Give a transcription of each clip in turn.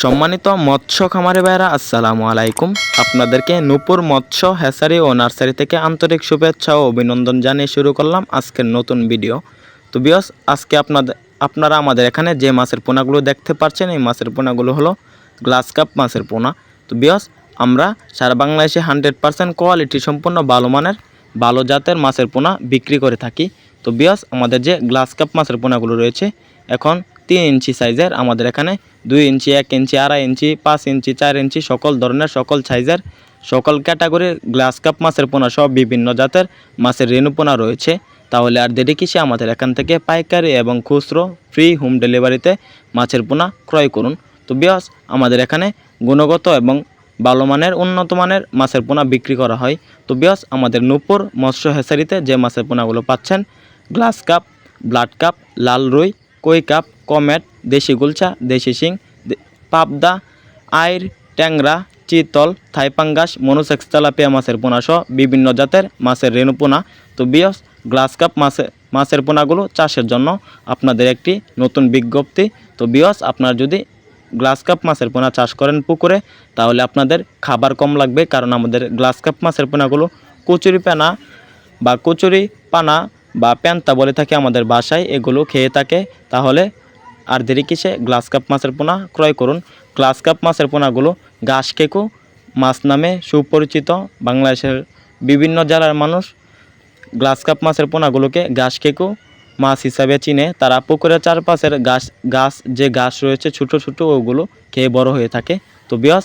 সম্মানিত মৎস্য খামারে ভাইরা আসসালামু আলাইকুম। আপনাদেরকে নূপুর মৎস্য হ্যাসারি ও নার্সারি থেকে আন্তরিক শুভেচ্ছা ও অভিনন্দন জানিয়ে শুরু করলাম আজকের নতুন ভিডিও। তো বিয়স আজকে আপনাদের আপনারা আমাদের এখানে যে মাছের পোনাগুলো দেখতে পাচ্ছেন এই মাছের পোনাগুলো হলো গ্লাস কাপ মাছের পোনা। তো বিয়স আমরা সারা বাংলাদেশে হান্ড্রেড পার্সেন্ট কোয়ালিটি সম্পন্ন ভালো মানের ভালো জাতের মাছের পোনা বিক্রি করে থাকি। তো বিয়স আমাদের যে গ্লাস কাপ মাছের পোনাগুলো রয়েছে, এখন তিন ইঞ্চি সাইজের, আমাদের এখানে দুই ইঞ্চি, এক ইঞ্চি, আড়াই ইঞ্চি, পাঁচ ইঞ্চি, চার ইঞ্চি, সকল ধরনের, সকল সাইজের, সকল ক্যাটাগরির গ্লাস কাপ, মাছের পোনা সব বিভিন্ন জাতের মাছের রেণু পোনা রয়েছে। তাহলে আর দেরি কিসে, আমাদের এখান থেকে পাইকারি এবং খুচরো ফ্রি হোম ডেলিভারিতে মাছের পোনা ক্রয় করুন। তো বিয়াস, আমাদের এখানে গুণগত এবং ভালো মানের, উন্নত মানের মাছের পোনা বিক্রি করা হয়। তো বিয়াস, আমাদের নূপুর মৎস্য হেসারিতে যে মাছের পোনাগুলো পাচ্ছেন, গ্লাস কাপ, ব্লাড কাপ, লাল রুই, কই কাপ কমেট, দেশি গুলচা দেশি শিং পাবদা, আইর, ট্যাংরা, চিতল থাইপাঙ্গাস মনুসেক্স তেলাপিয়া মাছের পোনা সহ বিভিন্ন জাতের মাছের রেণু পোনা। তো বিয়স, গ্লাস কাপ মাছের মাছের পোনাগুলো চাষের জন্য আপনাদের একটি নতুন বিজ্ঞপ্তি। তো বিয়স, আপনার যদি গ্লাস কাপ মাছের পোনা চাষ করেন পুকুরে, তাহলে আপনাদের খাবার কম লাগবে, কারণ আমাদের গ্লাস কাপ মাছের পোনাগুলো কচুরি পানা বা কচুরি পানা বা প্যান্তা বলে থাকে আমাদের বাসায়, এগুলো খেয়ে থাকে। তাহলে আর দেরি কিসে? গ্লাস কাপ মাছের পোনা ক্রয় করুন। গ্লাস কাপ মাছের পোনাগুলো ঘাস কেকু মাছ নামে সুপরিচিত বাংলাদেশের বিভিন্ন জেলার মানুষ গ্লাস কাপ মাছের পোনাগুলোকে ঘাস কেকু মাছ হিসাবে চিনে। তারা পুকুরের চারপাশের গাছ গাছ যে গাছ রয়েছে ছোটো ছোটো, ওগুলো খেয়ে বড় হয়ে থাকে। তো বিয়স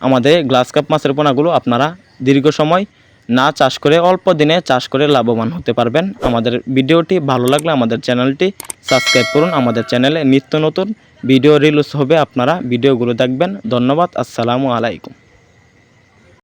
আমাদের গ্লাস কাপ মাছের পোনাগুলো আপনারা দীর্ঘ সময় না চাষ করে অল্প দিনে চাষ করে লাভবান হতে পারবেন। আমাদের ভিডিওটি ভালো লাগলে আমাদের চ্যানেলটি সাবস্ক্রাইব করুন। আমাদের চ্যানেলে নিত্য নতুন ভিডিও রিলস হবে। আপনারা ভিডিওগুলো দেখবেন। ধন্যবাদ। আসসালামু আলাইকুম।